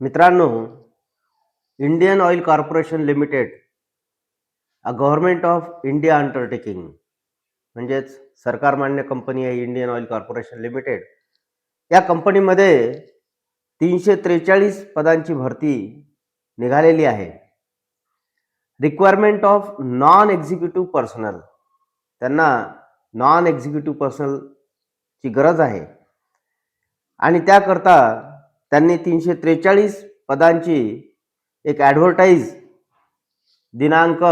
मित्रांनो Indian oil corporation limited a government of India undertaking म्हणजेच सरकारमान्य कंपनी आहे इंडियन ऑइल कॉर्पोरेशन लिमिटेड या कंपनीमध्ये तीनशे त्रेचाळीस पदांची भरती निघालेली आहे. Requirement of non executive personnel त्यांना नॉन एक्झिक्युटिव्ह पर्सनलची गरज आहे. आणि त्याकरता त्यांनी तीनशे त्रेचाळीस पदांची एक ॲडव्हर्टाईज दिनांक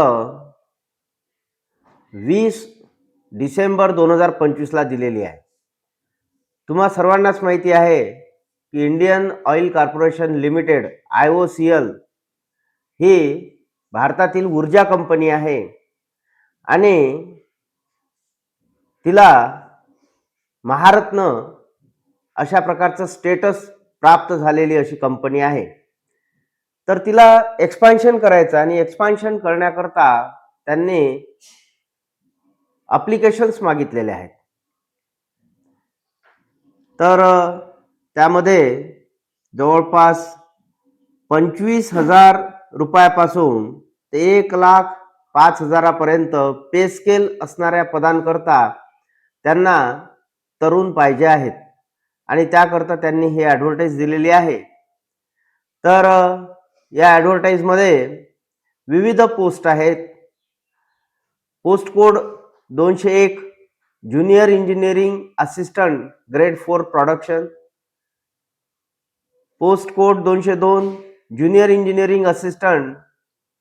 वीस डिसेंबर दोन हजार पंचवीसला दिलेली आहे. तुम्हा सर्वांनाच माहिती आहे की Indian oil corporation limited I O C L ही भारतातील ऊर्जा कंपनी आहे आणि तिला महारत्न अशा प्रकारचं स्टेटस प्राप्त झालेली अशी कंपनी आहे. तर तिला एक्सपान्शन करायचं आणि एक्सपान्शन करण्याकरता त्यांनी अप्लिकेशन्स मागितलेले आहेत. तर त्यामध्ये जवळपास पंचवीस हजार रुपयापासून ते एक लाख पाच हजारापर्यंत पे स्केल असणाऱ्या पदांकरता त्यांना तरुण पाहिजे आहेत. आणि त्याकरता त्यांनी ही ॲडव्हर्टाईज दिलेली आहे. तर या ॲडव्हर्टाईजमध्ये विविध पोस्ट आहेत. पोस्ट कोड दोनशे एक junior engineering assistant grade four production post code दोनशे दोन junior engineering assistant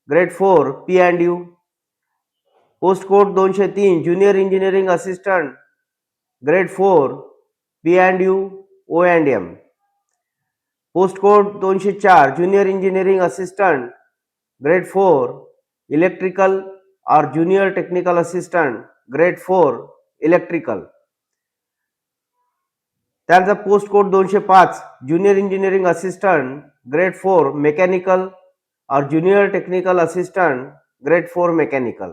grade four P and U post code दोनशे तीन junior engineering assistant grade four P and U O and M post code दोनशे चार junior engineering assistant grade four electrical और junior technical assistant grade four electrical त्यानंतर post code दोनशे पाच junior engineering assistant grade four mechanical और junior technical assistant grade four mechanical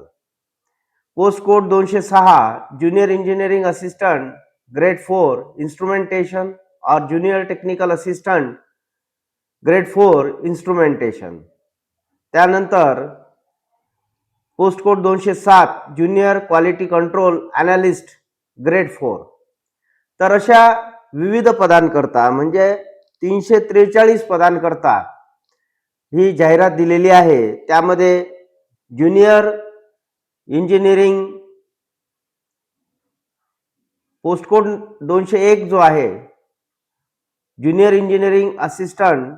post code दोनशे सहा junior engineering assistant grade four instrumentation और junior technical assistant grade four instrumentation त्यानंतर post code दोनशे सात junior quality control analyst grade four तर अशा विविध पदांकरता म्हणजे तीनशे त्रेचाळीस पदांकरता ही जाहिरात दिलेली आहे. त्यामध्ये ज्युनियर इंजिनिअरिंग पोस्टकोड दोनशे एक जो आहे junior engineering assistant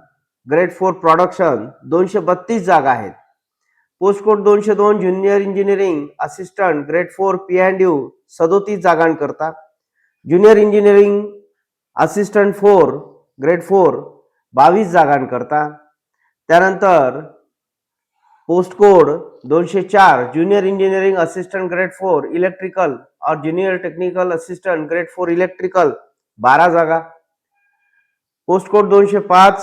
grade four production दोनशे बत्तीस जागा आहेत. पोस्टकोड दोनशे दोन junior engineering assistant grade four P and U सदोतीस जागांकरता. Junior engineering assistant four grade four बावीस जागांकरता. त्यानंतर पोस्ट कोड दोनशे चार junior engineering assistant grade four electrical और junior technical assistant grade four electrical. बारा जागा. पोस्ट कोड दोनशे पाच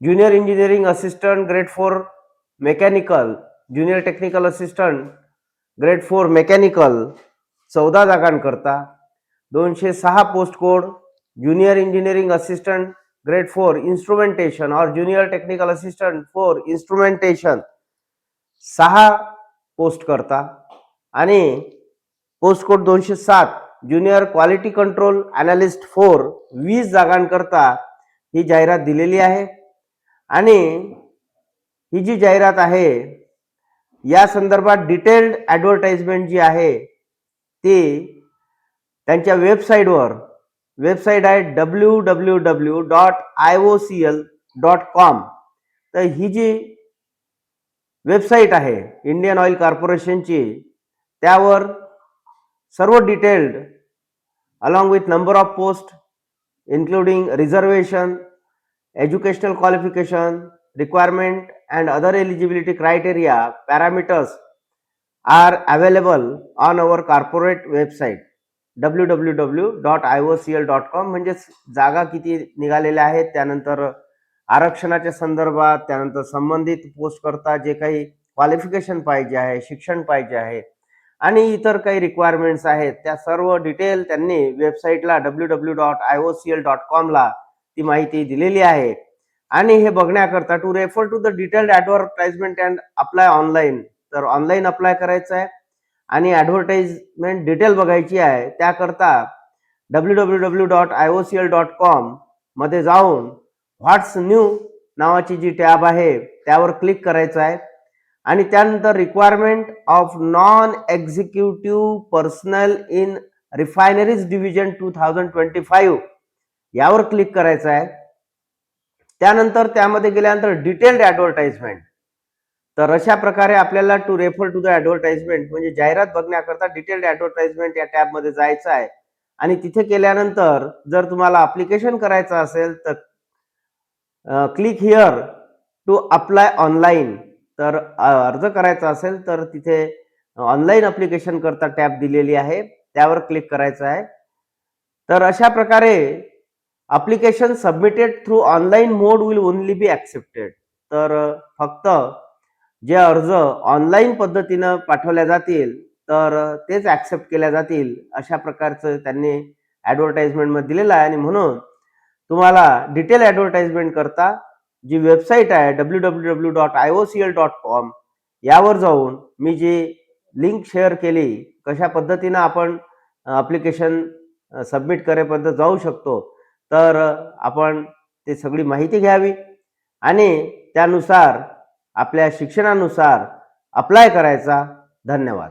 junior engineering assistant grade four mechanical junior technical assistant grade four mechanical. चौदा जागांकरता. दोनशे सहा post code junior engineering assistant grade four instrumentation और junior technical assistant four instrumentation सहा पोस्ट करता आणि पोस्ट कोड दोनशे सात junior quality control analyst four वीस जागांकरता ही जाहिरात दिलेली आहे. आणि ही जी जाहिरात आहे या संदर्भात डिटेल्ड ॲडव्हर्टाइजमेंट जी आहे ती त्यांच्या वेबसाईटवर वेबसाईट आहे W W W dot I O C L dot com तर ही जी वेबसाईट आहे इंडियन ऑइल कॉर्पोरेशनची त्यावर सर्व detailed along with number of post including reservation educational qualification, requirement, and other W W W dot I O C L dot com म्हणजेच जागा किती निघालेल्या आहेत त्यानंतर आरक्षणाच्या संदर्भात त्यानंतर संबंधित पोस्ट करता जे काही क्वालिफिकेशन पाहिजे आहे शिक्षण पाहिजे आहे आणि इतर काही रिक्वायरमेंट्स आहेत त्या सर्व डिटेल त्यांनी वेबसाईटला W W dot I O C L dot कॉमला ती माहिती दिलेली आहे. आणि हे बघण्याकरता to refer to the detailed advertisement and apply online तर ऑनलाईन अप्लाय करायचं आहे. आणि ॲडव्हर्टाइजमेंट डिटेल बघायची आहे त्याकरता W W W dot I O C L dot कॉममध्ये जाऊन व्हॉट्स न्यू नावाची जी टॅब आहे त्यावर क्लिक करायचं आहे. आणि त्यानंतर requirement of non executive personnel in refineries division two thousand twenty five यावर क्लिक करायचं आहे. त्यानंतर त्यामध्ये गेल्यानंतर डिटेल्ड ॲडव्हर्टाइजमेंट तर अशा प्रकारे आपल्याला to refer to the advertisement म्हणजे जाहिरात बघण्याकरता डिटेल्ड ऍडव्हर्टाइजमेंट या टॅबमध्ये जायचं आहे. आणि तिथे केल्यानंतर जर तुम्हाला अप्लिकेशन करायचं असेल तर click here to apply online तर अर्ज करायचा असेल तर तिथे ऑनलाईन अप्लिकेशन करता टॅब दिलेली आहे. त्यावर क्लिक करायचं आहे. तर अशा प्रकारे application submitted through online mode will only be accepted तर फक्त जे अर्ज ऑनलाईन पद्धतीनं पाठवल्या जातील तर तेच ॲक्सेप्ट केल्या जातील अशा प्रकारचं त्यांनी ॲडव्हर्टाईजमेंटमध्ये दिलेलं आहे. आणि म्हणून तुम्हाला डिटेल ॲडव्हर्टाइजमेंट करता जी वेबसाईट आहे W W W dot I O C L dot com यावर जाऊन मी जी लिंक शेअर केली कशा पद्धतीनं आपण अप्लिकेशन सबमिट करेपर्यंत जाऊ शकतो तर आपण ते सगळी माहिती घ्यावी. आणि त्यानुसार आपल्या शिक्षणानुसार अप्लाय करायचा. धन्यवाद.